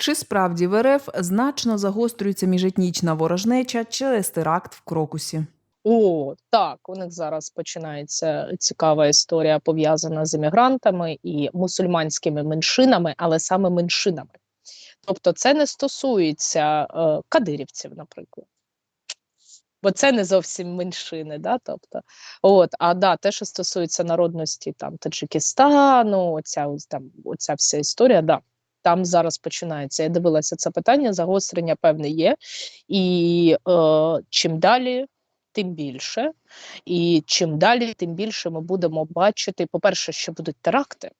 Чи справді в РФ значно загострюється міжетнічна ворожнеча через теракт в Крокусі? О, так, у них зараз починається цікава історія пов'язана з іммігрантами і мусульманськими меншинами, але саме меншинами. Тобто, це не стосується е, кадирівців, наприклад. Бо це не зовсім меншини, да? тобто, от, а да, те, що стосується народності там Таджикистану, оця, там, оця вся історія, да, там зараз починається. Я дивилася це питання, загострення певне є. І е, чим далі, тим більше. І чим далі, тим більше ми будемо бачити, по-перше, що будуть теракти.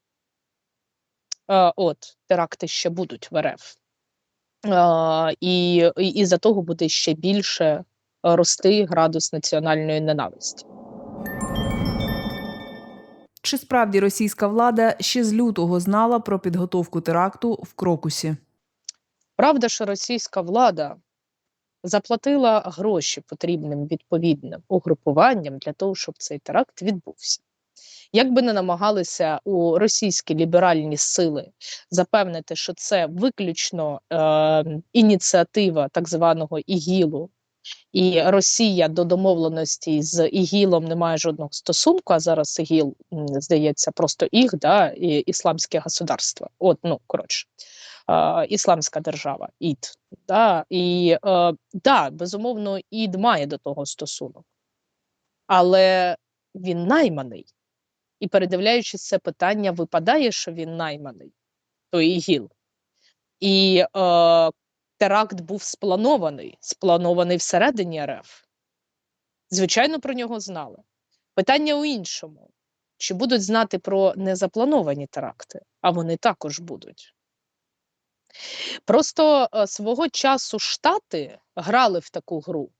Е, от, теракти ще будуть в РФ. Е, і, і, і за того буде ще більше рости градус національної ненависті. Чи справді російська влада ще з лютого знала про підготовку теракту в Крокусі? Правда, що російська влада заплатила гроші потрібним відповідним угрупуванням для того, щоб цей теракт відбувся. Як би не намагалися у російські ліберальні сили запевнити, що це виключно е, ініціатива так званого ІГІЛу, і Росія до домовленості з ІГІЛом не має жодного стосунку, а зараз ІГІЛ, здається, просто їх, да, і ісламське государство. От, ну, коротше, ісламська держава, ІД. Да, і е, да, безумовно, ІД має до того стосунок, але він найманий. І передивляючись це питання, випадає, що він найманий, той ІГІЛ. І е, теракт був спланований, спланований всередині РФ. Звичайно, про нього знали. Питання у іншому: чи будуть знати про незаплановані теракти, а вони також будуть. Просто е, свого часу Штати грали в таку гру.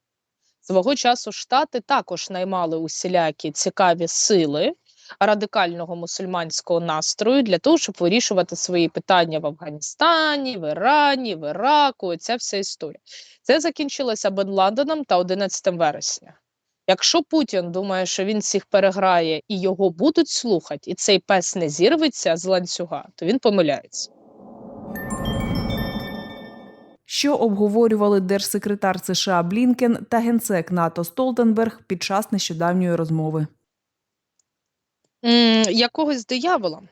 Свого часу Штати також наймали усілякі цікаві сили радикального мусульманського настрою для того, щоб вирішувати свої питання в Афганістані, в Ірані, в Іраку. Ця вся історія. Це закінчилося Бен-Ладеном та 11 вересня. Якщо Путін думає, що він всіх переграє і його будуть слухати, і цей пес не зірветься з ланцюга, то він помиляється. Що обговорювали держсекретар США Блінкен та генсек НАТО Столтенберг під час нещодавньої розмови? Якогось диявола.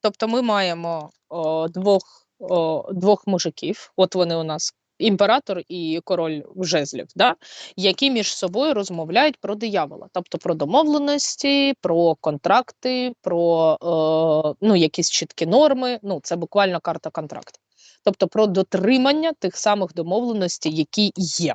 Тобто ми маємо о, двох, о, двох мужиків, от вони у нас імператор і король жезлів, да? які між собою розмовляють про диявола, тобто про домовленості, про контракти, про е, ну, якісь чіткі норми. Ну, це буквально карта контракту. Тобто про дотримання тих самих домовленостей, які є.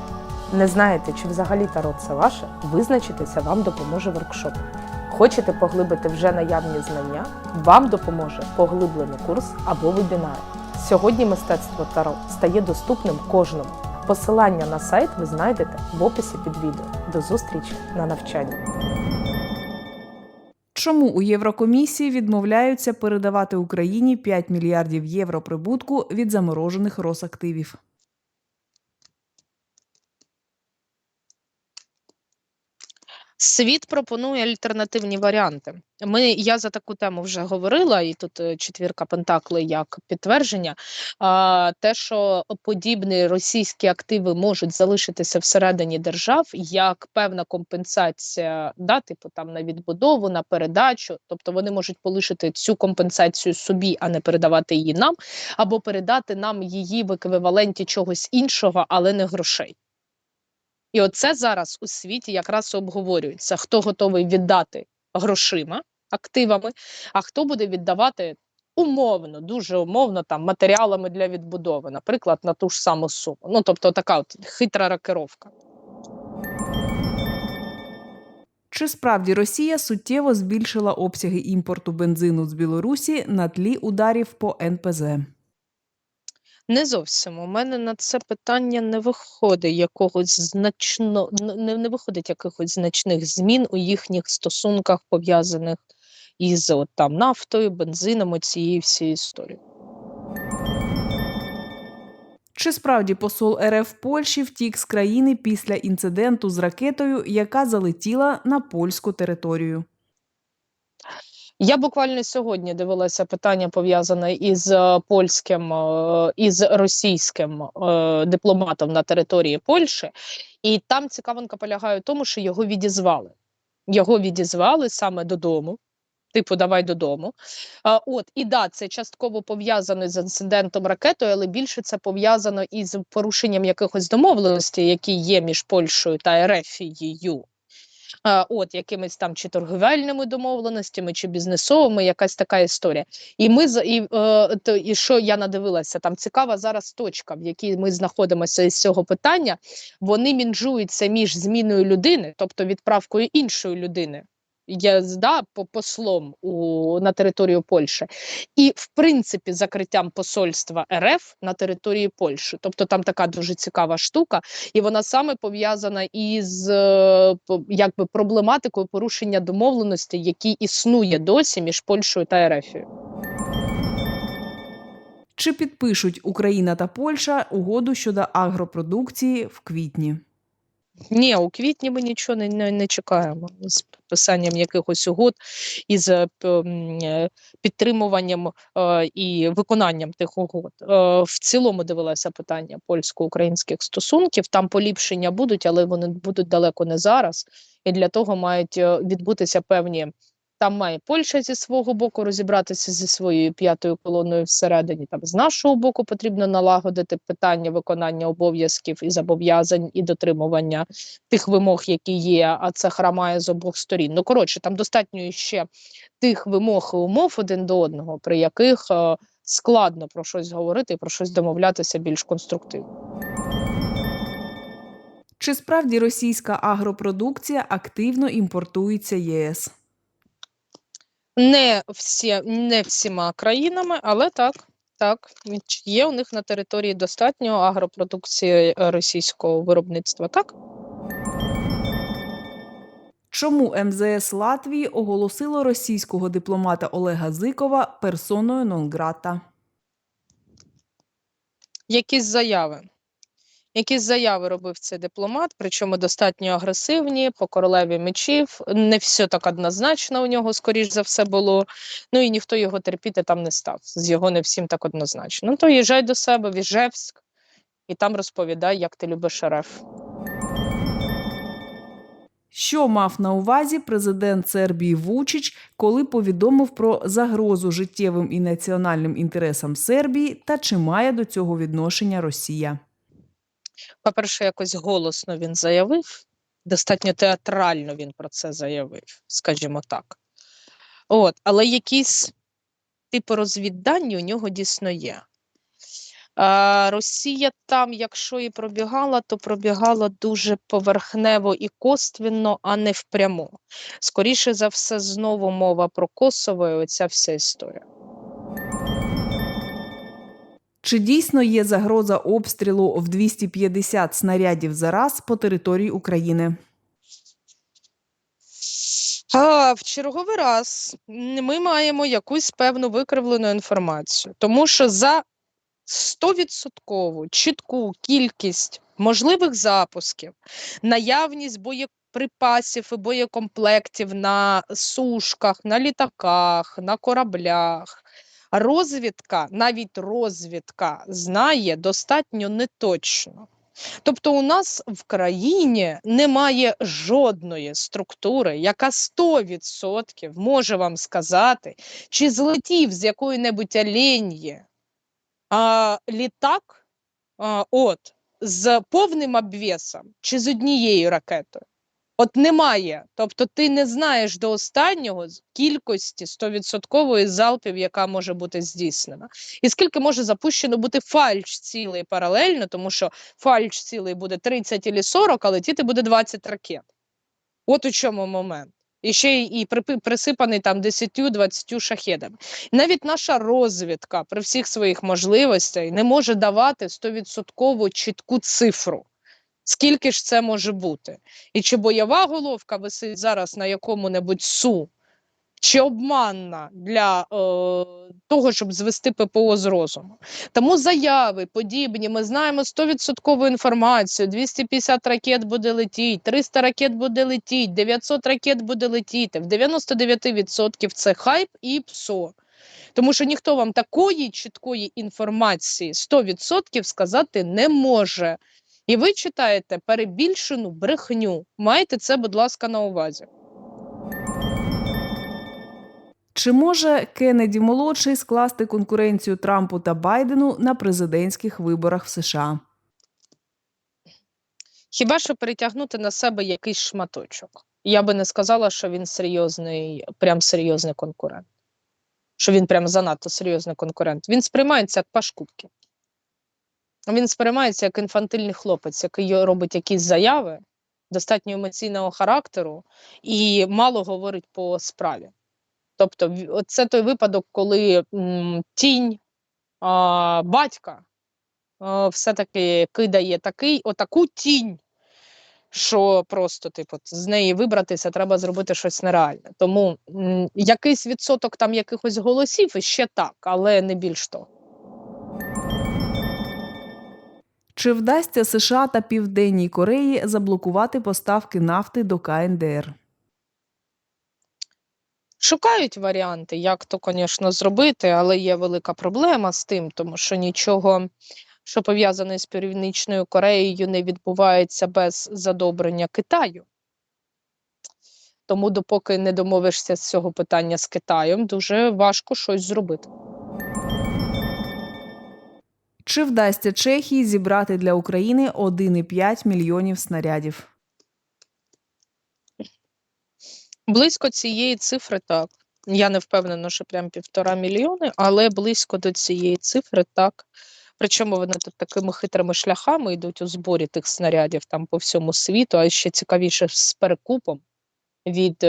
Не знаєте, чи взагалі таро це ваше, визначитися вам допоможе воркшоп. Хочете поглибити вже наявні знання? Вам допоможе поглиблений курс або вебінар. Сьогодні мистецтво таро стає доступним кожному. Посилання на сайт ви знайдете в описі під відео. До зустрічі на навчанні. Чому у Єврокомісії відмовляються передавати Україні 5 мільярдів євро прибутку від заморожених Росактивів? Світ пропонує альтернативні варіанти. Ми я за таку тему вже говорила, і тут е, четвірка пентакли як підтвердження. А, те, що подібні російські активи можуть залишитися всередині держав, як певна компенсація, да, типу там на відбудову, на передачу, тобто вони можуть полишити цю компенсацію собі, а не передавати її нам, або передати нам її в еквіваленті чогось іншого, але не грошей. І оце зараз у світі якраз обговорюється, хто готовий віддати грошима, активами, а хто буде віддавати умовно, дуже умовно там матеріалами для відбудови, наприклад, на ту ж саму суму. Ну тобто така от хитра рокировка. Чи справді Росія суттєво збільшила обсяги імпорту бензину з Білорусі на тлі ударів по НПЗ? Не зовсім. У мене на це питання не виходить якогось значно, не, не виходить якихось значних змін у їхніх стосунках, пов'язаних із от, там, нафтою, бензином, цієї всієї історії. Чи справді посол РФ Польщі втік з країни після інциденту з ракетою, яка залетіла на польську територію? Я буквально сьогодні дивилася питання пов'язане із е, польським е, із російським е, дипломатом на території Польщі, і там цікавинка полягає в тому, що його відізвали. Його відізвали саме додому. Типу, давай додому. А, от і да, це частково пов'язано з інцидентом ракетою, але більше це пов'язано із порушенням якихось домовленостей, які є між Польщею та Ерефією. От якимись там чи торговельними домовленостями, чи бізнесовими, якась така історія. І ми і, е, то, і що я надивилася, там цікава зараз точка, в якій ми знаходимося із цього питання. Вони мінжуються між зміною людини, тобто відправкою іншої людини. Да, по послом у на територію Польщі, і в принципі закриттям посольства РФ на території Польщі. Тобто там така дуже цікава штука, і вона саме пов'язана із е, якби проблематикою порушення домовленостей, які існує досі між Польщею та РФ. Чи підпишуть Україна та Польща угоду щодо агропродукції в квітні? Ні, у квітні ми нічого не, не, не чекаємо з підписанням якихось угод і з п- м, е, підтримуванням е, і виконанням тих угод. Е, в цілому дивилася питання польсько-українських стосунків. Там поліпшення будуть, але вони будуть далеко не зараз. І для того мають е, відбутися певні. Там має Польща зі свого боку розібратися зі своєю п'ятою колоною всередині. Там з нашого боку потрібно налагодити питання виконання обов'язків і зобов'язань і дотримування тих вимог, які є, а це храмає з обох сторін. Ну коротше, там достатньо ще тих вимог і умов один до одного, при яких е, складно про щось говорити про щось домовлятися більш конструктивно. Чи справді російська агропродукція активно імпортується ЄС? Не всі, не всіма країнами, але так. Так, є у них на території достатньо агропродукції російського виробництва. Так, Чому МЗС Латвії оголосило російського дипломата Олега Зикова персоною нон-грата? якісь заяви. Якісь заяви робив цей дипломат, причому достатньо агресивні, по королеві мечів. Не все так однозначно у нього, скоріш за все, було. Ну і ніхто його терпіти там не став. З його не всім так однозначно. Ну то їжджай до себе в Іжевськ і там розповідай, як ти любиш РФ. Що мав на увазі президент Сербії Вучич, коли повідомив про загрозу життєвим і національним інтересам Сербії та чи має до цього відношення Росія? По-перше, якось голосно він заявив, достатньо театрально він про це заявив, скажімо так. От, але якісь типу розвіддані у нього дійсно є. А, Росія там, якщо і пробігала, то пробігала дуже поверхнево і косвенно, а не впряму. Скоріше за все, знову мова про Косово і оця вся історія. Чи дійсно є загроза обстрілу в 250 снарядів за раз по території України? А, в черговий раз ми маємо якусь певну викривлену інформацію, тому що за 100% чітку кількість можливих запусків, наявність боєприпасів і боєкомплектів на сушках, на літаках, на кораблях. Розвідка, навіть розвідка знає достатньо неточно. Тобто, у нас в країні немає жодної структури, яка 100% може вам сказати, чи злетів з якої-небудь оленьї а, літак а, от, з повним обвісом чи з однією ракетою. От немає. Тобто ти не знаєш до останнього кількості 100% залпів, яка може бути здійснена. І скільки може запущено бути фальш цілий паралельно, тому що фальш цілий буде 30 або 40, а летіти буде 20 ракет. От у чому момент. І ще й і присипаний там 10-20 шахедами. Навіть наша розвідка при всіх своїх можливостях не може давати 100% чітку цифру. Скільки ж це може бути? І чи бойова головка висить зараз на якому-небудь су, чи обманна для е, того, щоб звести ППО з розуму. Тому заяви подібні, ми знаємо 100% інформацію, 250 ракет буде летіти, 300 ракет буде летіти, 900 ракет буде летіти. В 99% це хайп і ПСО. Тому що ніхто вам такої чіткої інформації 100% сказати не може. І ви читаєте перебільшену брехню. Майте це, будь ласка, на увазі. Чи може Кеннеді молодший скласти конкуренцію Трампу та Байдену на президентських виборах в США? Хіба що перетягнути на себе якийсь шматочок? Я би не сказала, що він серйозний, прям серйозний конкурент. Що він прям занадто серйозний конкурент. Він сприймається як пашкубки. Він сприймається як інфантильний хлопець, який робить якісь заяви достатньо емоційного характеру і мало говорить по справі. Тобто, це той випадок, коли м, тінь а, батька а, все-таки кидає такий, отаку тінь, що просто, типу, з неї вибратися треба зробити щось нереальне. Тому м, якийсь відсоток там якихось голосів ще так, але не більш того. Чи вдасться США та Південній Кореї заблокувати поставки нафти до КНДР? Шукають варіанти, як то, звісно, зробити, але є велика проблема з тим, тому що нічого, що пов'язане з Північною Кореєю, не відбувається без задобрення Китаю. Тому, допоки не домовишся з цього питання з Китаєм, дуже важко щось зробити. Чи вдасться Чехії зібрати для України 1,5 мільйонів снарядів? Близько цієї цифри так. Я не впевнена, що прям півтора мільйони, але близько до цієї цифри так. Причому вони тут такими хитрими шляхами йдуть у зборі тих снарядів там по всьому світу, а ще цікавіше з перекупом від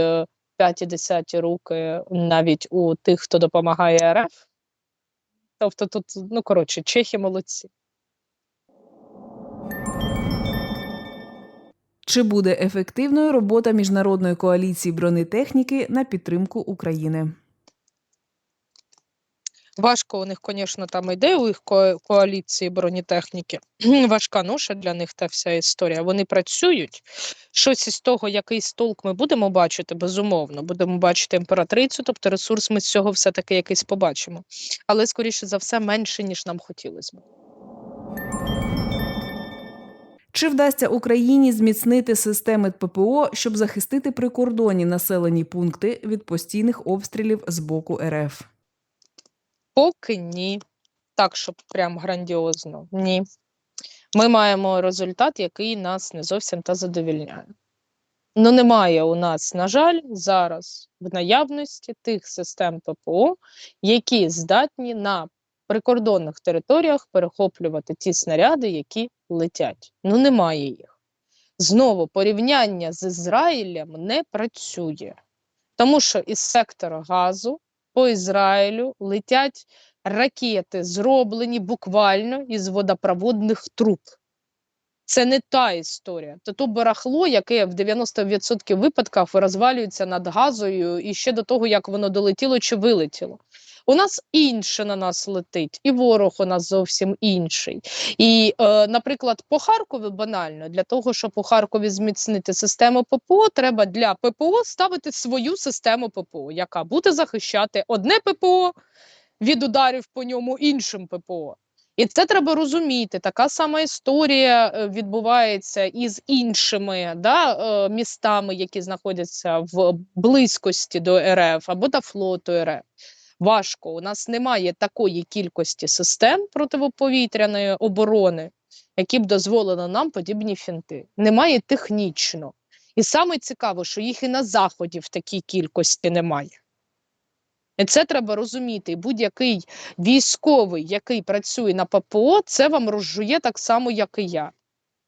5-10 руки навіть у тих, хто допомагає РФ. Тобто тут, ну коротше, чехи молодці. Чи буде ефективною робота міжнародної коаліції бронетехніки на підтримку України? Важко у них, звісно, там іде у їх ко- коаліції бронетехніки. Важка ноша для них та вся історія. Вони працюють. Щось із того, якийсь толк ми будемо бачити, безумовно. Будемо бачити імператрицю, тобто ресурс ми з цього все-таки якийсь побачимо. Але, скоріше за все, менше, ніж нам хотілося б. Чи вдасться Україні зміцнити системи ППО, щоб захистити прикордонні населені пункти від постійних обстрілів з боку РФ? Поки ні. Так, щоб прям грандіозно. Ні. Ми маємо результат, який нас не зовсім та задовільняє. Ну, немає у нас, на жаль, зараз в наявності тих систем ППО, які здатні на прикордонних територіях перехоплювати ті снаряди, які летять. Ну, немає їх. Знову порівняння з Ізраїлем не працює, тому що із сектора газу по Ізраїлю летять ракети, зроблені буквально із водопроводних труб. Це не та історія. Це то барахло, яке в 90% випадках розвалюється над газою і ще до того, як воно долетіло чи вилетіло. У нас інше на нас летить, і ворог у нас зовсім інший. І, е, наприклад, по Харкові банально для того, щоб у Харкові зміцнити систему ППО, треба для ППО ставити свою систему ППО, яка буде захищати одне ППО від ударів по ньому іншим ППО. І це треба розуміти. Така сама історія е, відбувається і з іншими да, е, містами, які знаходяться в близькості до РФ або до флоту РФ. Важко. У нас немає такої кількості систем протиповітряної оборони, які б дозволили нам подібні фінти. Немає технічно. І саме цікаво, що їх і на заході в такій кількості немає. І це треба розуміти. Будь-який військовий, який працює на ППО, це вам розжує так само, як і я.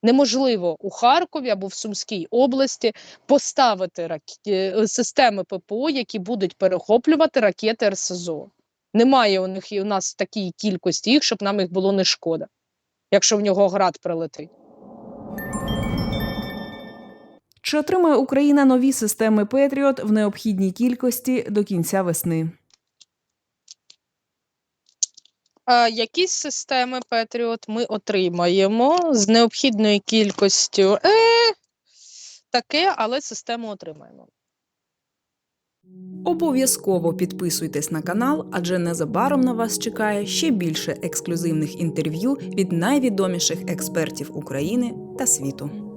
Неможливо у Харкові або в Сумській області поставити ракі... е, системи ППО, які будуть перехоплювати ракети РСЗО. Немає у них і у нас такій кількості їх, щоб нам їх було не шкода, якщо в нього град прилетить. Чи отримає Україна нові системи Петріот в необхідній кількості до кінця весни? А якісь системи Patriot ми отримаємо з необхідною кількістю. Е, таке, але систему отримаємо. Обов'язково підписуйтесь на канал, адже незабаром на вас чекає ще більше ексклюзивних інтерв'ю від найвідоміших експертів України та світу.